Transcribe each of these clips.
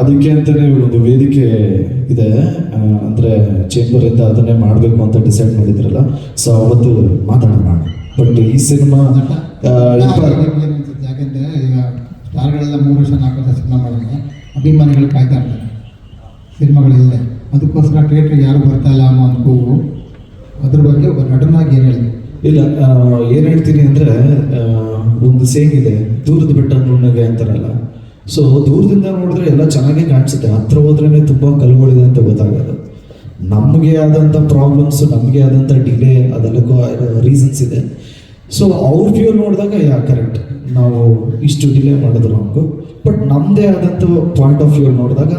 ಅದಕ್ಕೆ ಅಂತಾನೆ ಒಂದು ವೇದಿಕೆ ಇದೆ. ಅಂದರೆ ಇಂದ ಅದನ್ನೇ ಮಾಡಬೇಕು ಅಂತ ಡಿಸೈಡ್ ಮಾಡಿದ್ರಲ್ಲ. ಸೊ ಅವತ್ತು ಮಾತಾಡೋಣ. ಬಟ್ ಈ ಸಿನಿಮಾ ಯಾಕಂದ್ರೆ ಈಗ ಸ್ಟಾರ್ಗಳೆಲ್ಲ ಮೂರು ವರ್ಷ ನಾಲ್ಕು ವರ್ಷ ಸಿನಿಮಾ ಮಾಡಿದ್ರೆ ಅಭಿಮಾನಿಗಳು ಕಾಯ್ತಾ ಇರ್ತಾರೆ. ಸಿನಿಮಾಗಳಿಲ್ಲದೆ ಅದಕ್ಕೋಸ್ಕರ ಥಿಯೇಟರ್ ಯಾರು ಬರ್ತಾ ಇಲ್ಲ ಅನ್ನೋ ಒಂದು ಕೂಗು. ಅದ್ರ ಬಗ್ಗೆ ಒಬ್ಬ ನಟನಾಗಿ ಏನು ಹೇಳಿ ಇಲ್ಲ ಏನು ಹೇಳ್ತೀನಿ ಅಂದ್ರೆ ಒಂದು ಸೇಂಗ್ ಇದೆ. ದೂರದ ಬೆಟ್ಟ ನುಣ್ಣಗೆ ಅಂತಾರಲ್ಲ. ಸೊ ದೂರದಿಂದ ನೋಡಿದ್ರೆ ಎಲ್ಲ ಚೆನ್ನಾಗೇ ಕಾಣಿಸುತ್ತೆ. ಹತ್ರ ಹೋದ್ರೇನೆ ತುಂಬಾ ಕಲ್ಗಳಿದೆ ಅಂತ ಗೊತ್ತಾಗೋದು. ನಮಗೆ ಆದಂಥ ಪ್ರಾಬ್ಲಮ್ಸ್ ನಮಗೆ ಆದಂಥ ಡಿಲೇ ಅದೆಲ್ಲಕ್ಕೂ ರೀಸನ್ಸ್ ಇದೆ. ಸೊ ಅವ್ರ ವ್ಯೂ ನೋಡಿದಾಗ, ಯಾ ಕರೆಕ್ಟ್ ನಾವು ಇಷ್ಟು ಡಿಲೇ ಮಾಡಿದ್ರು ನಮಗೂ. ಬಟ್ ನಮ್ಮದೇ ಆದಂಥ ಪಾಯಿಂಟ್ ಆಫ್ ವ್ಯೂ ನೋಡಿದಾಗ,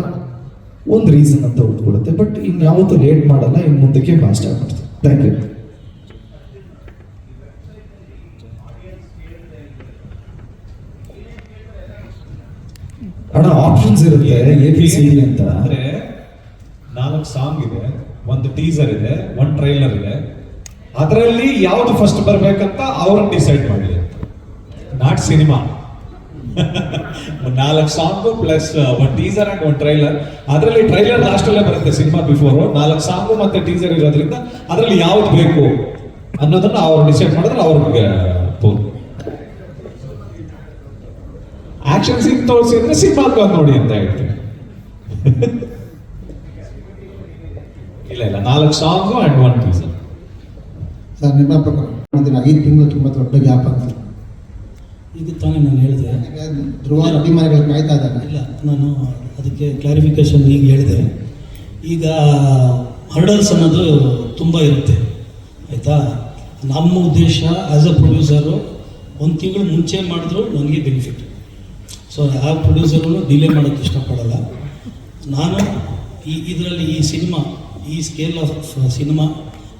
ಒಂದು ರೀಸನ್ ಅಂತ ಉಳ್ಕೊಡುತ್ತೆ ಬಟ್ ಇನ್ನು ಯಾವತ್ತೂ ಲೇಟ್ ಮಾಡಲ್ಲ ಇನ್ನು ಮುಂದಕ್ಕೆ ಫಾಸ್ಟ್ ಆಗಿ ಮಾಡ್ತೀವಿ. ಥ್ಯಾಂಕ್ ಯು ಅಣ್ಣ ಆಪ್ಷನ್ಸ್ ಇರುತ್ತೆ ಎ ಪಿ ಸಿ ಡಿ ಅಂತ. ಅಂದ್ರೆ ನಾಲ್ಕು ಸಾಂಗ್ ಇದೆ ಒಂದು ಟೀಸರ್ ಇದೆ ಒಂದು ಟ್ರೈಲರ್ ಇದೆ. ಅದರಲ್ಲಿ ಯಾವ್ದು ಫಸ್ಟ್ ಬರ್ಬೇಕಂತ ಅವ್ರನ್ನ ಡಿಸೈಡ್ ಮಾಡಿ ನಾಟ್ ಸಿನಿಮಾ ನಾಲ್ಕು ಸಾಂಗ್ ಪ್ಲಸ್ ಒಂದು ಟೀಸರ್ ಅಂಡ್ ಒಂದು ಟ್ರೈಲರ್ ಅದರಲ್ಲಿ ಟ್ರೈಲರ್ ಲಾಸ್ಟ್ ಅಲ್ಲೇ ಬರುತ್ತೆ ಸಿನಿಮಾ ಬಿಫೋರ್ ನಾಲ್ಕು ಸಾಂಗ್ ಮತ್ತೆ ಟೀಸರ್ ಇರೋದ್ರಿಂದ ಅದರಲ್ಲಿ ಯಾವ್ದು ಬೇಕು ಅನ್ನೋದನ್ನ ಅವ್ರು ಡಿಸೈಡ್ ಮಾಡಿದ್ರೆ ಅವ್ರಿಗೆ ಪೂರ್ತಿ ಆಕ್ಷನ್ ಸೀನ್ ಸಿಂಪಲ್ ಬಂದು ನೋಡಿ ಅಂತ ಹೇಳ್ತೀನಿ. ಇಲ್ಲ ಇಲ್ಲ ನಾಲ್ಕು song and one teaser sir ನಿಮ್ಮ ಪ್ರಕಾರ ಮಾಡಿದ್ರೆ ಐದು ತಿಂಗಳು ತುಂಬ ದೊಡ್ಡ ಗ್ಯಾಪ್ ಅಂತ ಇದು ತಾನೇ ನಾನು ಹೇಳಿದೆ. ಧ್ರುವ ಅಭಿಮಾನಿಗಳು ಕಾಯ್ತಾ ಇದ್ದಾರೆ. ಇಲ್ಲ ನಾನು ಅದಕ್ಕೆ ಕ್ಲಾರಿಫಿಕೇಶನ್ ಈಗ ಹೇಳಿದೆ. ಈಗ ಹರ್ಡಲ್ಸ್ ಅನ್ನೋದು ತುಂಬ ಇರುತ್ತೆ ಆಯಿತಾ? ನಮ್ಮ ಉದ್ದೇಶ ಆ್ಯಸ್ ಅ ಪ್ರೊಡ್ಯೂಸರು ಒಂದು ತಿಂಗಳು ಮುಂಚೆ ಮಾಡಿದ್ರು ನನಗೆ ಬೆನಿಫಿಟ್ ಸೊ ಯಾವ ಪ್ರೊಡ್ಯೂಸರು ಡಿಲೇ ಮಾಡೋಕ್ಕೆ ಇಷ್ಟಪಡಲ್ಲ. ನಾನು ಈ ಇದರಲ್ಲಿ ಈ ಸಿನಿಮಾ ಈ ಸ್ಕೇಲ್ ಆಫ್ ಸಿನಿಮಾ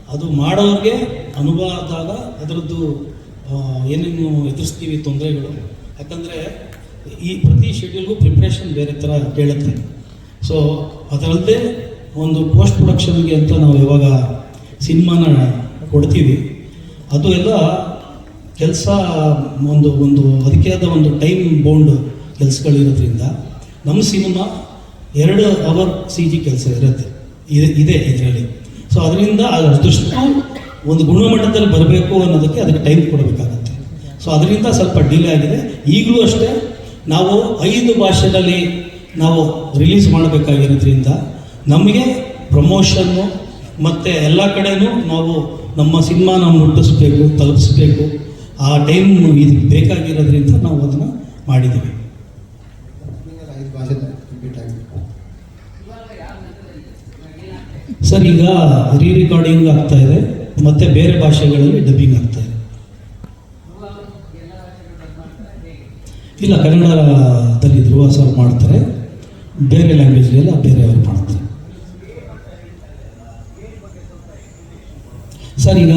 ಅದು ಮಾಡೋರಿಗೆ ಅನುಭವ ಆದಾಗ ಅದರದ್ದು ಆ, ಏನೇನು ಎದುರಿಸ್ತೀವಿ ತೊಂದರೆಗಳು. ಯಾಕಂದರೆ ಈ ಪ್ರತಿ ಶೆಡ್ಯೂಲ್ಗೂ ಪ್ರಿಪ್ರೇಷನ್ ಬೇರೆ ಥರ ಕೇಳುತ್ತೆ. ಸೊ ಅದರಲ್ಲದೆ ಒಂದು ಪೋಸ್ಟ್ ಪ್ರೊಡಕ್ಷನ್ಗೆ ಅಂತ ನಾವು ಇವಾಗ ಸಿನಿಮಾನ ಕೊಡ್ತೀವಿ. ಅದು ಎಲ್ಲ ಕೆಲಸ ಒಂದು ಒಂದು ಅದಕ್ಕೆ ಆದ ಒಂದು ಟೈಮ್ ಬೌಂಡ್ ಕೆಲಸಗಳಿರೋದ್ರಿಂದ ನಮ್ಮ ಸಿನಿಮಾ ಎರಡು ಅವರ್ ಸಿ ಜಿ ಕೆಲಸ ಇರುತ್ತೆ. ಇದೆ ಇದೆ ಇದರಲ್ಲಿ. ಸೊ ಅದರಿಂದ ಅದಷ್ಟು ಒಂದು ಗುಣಮಟ್ಟದಲ್ಲಿ ಬರಬೇಕು ಅನ್ನೋದಕ್ಕೆ ಅದಕ್ಕೆ ಟೈಮ್ ಕೊಡಬೇಕಾಗತ್ತೆ. ಸೊ ಅದರಿಂದ ಸ್ವಲ್ಪ ಡಿಲೇ ಆಗಿದೆ. ಈಗಲೂ ಅಷ್ಟೇ ನಾವು ಐದು ಭಾಷೆಗಳಲ್ಲಿ ನಾವು ರಿಲೀಸ್ ಮಾಡಬೇಕಾಗಿರೋದ್ರಿಂದ ನಮಗೆ ಪ್ರಮೋಷನ್ನು ಮತ್ತು ಎಲ್ಲ ಕಡೆಯೂ ನಾವು ನಮ್ಮ ಸಿನಿಮಾನ ಮುಟ್ಟಿಸ್ಬೇಕು, ತಲುಪಿಸ್ಬೇಕು. ಆ ಟೈಮ್ ಇದು ಬೇಕಾಗಿರೋದ್ರಿಂದ ನಾವು ಅದನ್ನು ಮಾಡಿದ್ದೀವಿ ಐದು ಭಾಷೆ ರಿಪೀಟ್ ಆಗಿದೆ ಸರ್, ಈಗ ರೀ ರೆಕಾರ್ಡಿಂಗ್ ಆಗ್ತಾ ಇದೆ. ಮತ್ತೆ ಬೇರೆ ಭಾಷೆಗಳಲ್ಲಿ ಡಬ್ಬಿಂಗ್ ಆಗ್ತಾ ಇದೆ. ಇಲ್ಲ, ಕನ್ನಡದಲ್ಲಿ ಧ್ರುವ ಸರ್ ಮಾಡ್ತಾರೆ. ಬೇರೆ ಲ್ಯಾಂಗ್ವೇಜ್ಗೆಲ್ಲ ಬೇರೆಯವರು ಮಾಡ್ತಾರೆ. ಸರ್, ಈಗ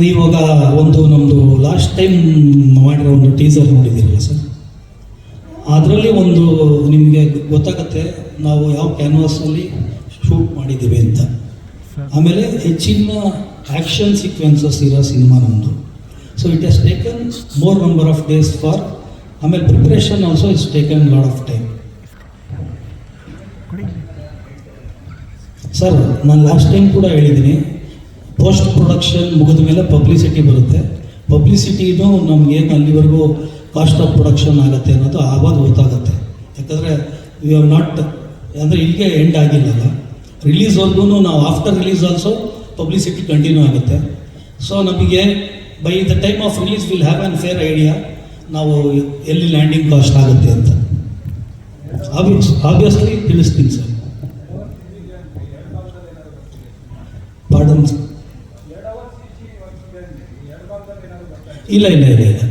ನೀವಾಗ ಒಂದು ನಮ್ಮದು ಲಾಸ್ಟ್ ಟೈಮ್ ಮಾಡಿರೋ ಒಂದು ಟೀಸರ್ ನೋಡಿದ್ದೀರಲ್ಲ ಸರ್ ಅದರಲ್ಲಿ ಒಂದು ನಿಮಗೆ ಗೊತ್ತಾಗತ್ತೆ ನಾವು ಯಾವ ಕ್ಯಾನ್ವಾಸಲ್ಲಿ ಶೂಟ್ ಮಾಡಿದ್ದೀವಿ ಅಂತ. ಆಮೇಲೆ ಹೆಚ್ಚಿನ ಆ್ಯಕ್ಷನ್ ಸೀಕ್ವೆನ್ಸಸ್ ಇರೋ ಸಿನಿಮಾ ನಮ್ಮದು so it has taken more number of days for ಆಮೇಲೆ preparation also is taken lot of time sir ನಾನು ಲಾಸ್ಟ್ ಟೈಮ್ ಕೂಡ ಹೇಳಿದ್ದೀನಿ ಪೋಸ್ಟ್ ಪ್ರೊಡಕ್ಷನ್ ಮುಗಿದ ಮೇಲೆ ಪಬ್ಲಿಸಿಟಿ ಬರುತ್ತೆ ಪಬ್ಲಿಸಿಟಿನೂ ನಮಗೇನು ಅಲ್ಲಿವರೆಗೂ ಕಾಸ್ಟ್ ಆಫ್ ಪ್ರೊಡಕ್ಷನ್ ಆಗುತ್ತೆ ಅನ್ನೋದು ಆವಾಗ ಗೊತ್ತಾಗುತ್ತೆ. ಯಾಕಂದರೆ ವಿ ಹ್ಯಾವ್ ನಾಟ್ ಅಂದರೆ ಇಲ್ಲಿಗೆ ಎಂಡ್ ಆಗಿಲ್ಲಲ್ಲ. ರಿಲೀಸ್ವರೆಗೂ ನಾವು after release also publicity continue ಆಗುತ್ತೆ. ಸೊ ನಮಗೆ by the time of release will have an fair idea ನಾವು ಎಲ್ಲಿ ಲ್ಯಾಂಡಿಂಗ್ ಕಾಸ್ಟ್ ಆಗುತ್ತೆ ಅಂತ. ಆಬ್ವಿಯಸ್ ಆಬ್ವಿಯಸ್ಲಿ ತಿಳಿಸ್ತೀನಿ ಸರ್. ಪಾರ್ಡನ್ ಇಲ್ಲ ಇಲ್ಲ ಇಲ್ಲ ಇಲ್ಲ.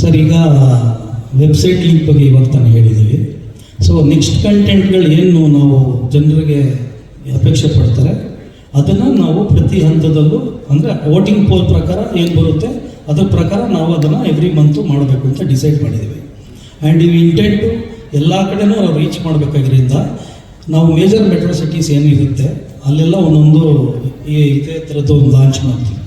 ಸರ್ ಈಗ ವೆಬ್ಸೈಟ್ ಲಿಂಕ್ ಬಗ್ಗೆ ಇವಾಗ ತಾನು ಹೇಳಿದ್ದೀವಿ. ಸೊ ನೆಕ್ಸ್ಟ್ ಕಂಟೆಂಟ್ಗಳು ಏನು ನಾವು ಜನರಿಗೆ ಅಪೇಕ್ಷೆ ಪಡ್ತಾರೆ, ಅದನ್ನು ನಾವು ಪ್ರತಿ ಹಂತದಲ್ಲೂ, ಅಂದರೆ ವೋಟಿಂಗ್ ಪೋಲ್ ಪ್ರಕಾರ ಏನು ಬರುತ್ತೆ? ಅದ್ರ ಪ್ರಕಾರ ನಾವು ಅದನ್ನು ಎವ್ರಿ ಮಂತು ಮಾಡಬೇಕು ಅಂತ ಡಿಸೈಡ್ ಮಾಡಿದ್ದೀವಿ. ಆ್ಯಂಡ್ ಇವು ಇಂಟೆಂಟು ಎಲ್ಲ ಕಡೆನೂ ನಾವು ರೀಚ್ ಮಾಡಬೇಕಾಗಿರೋದ್ರಿಂದ ನಾವು ಮೇಜರ್ ಮೆಟ್ರೋ ಸಿಟೀಸ್ ಏನಿರುತ್ತೆ, ಅಲ್ಲೆಲ್ಲ ಒಂದೊಂದು ಈ ಇದೇ ಥರದ್ದು ಒಂದು ಲಾಂಚ್ ಮಾಡ್ತೀವಿ.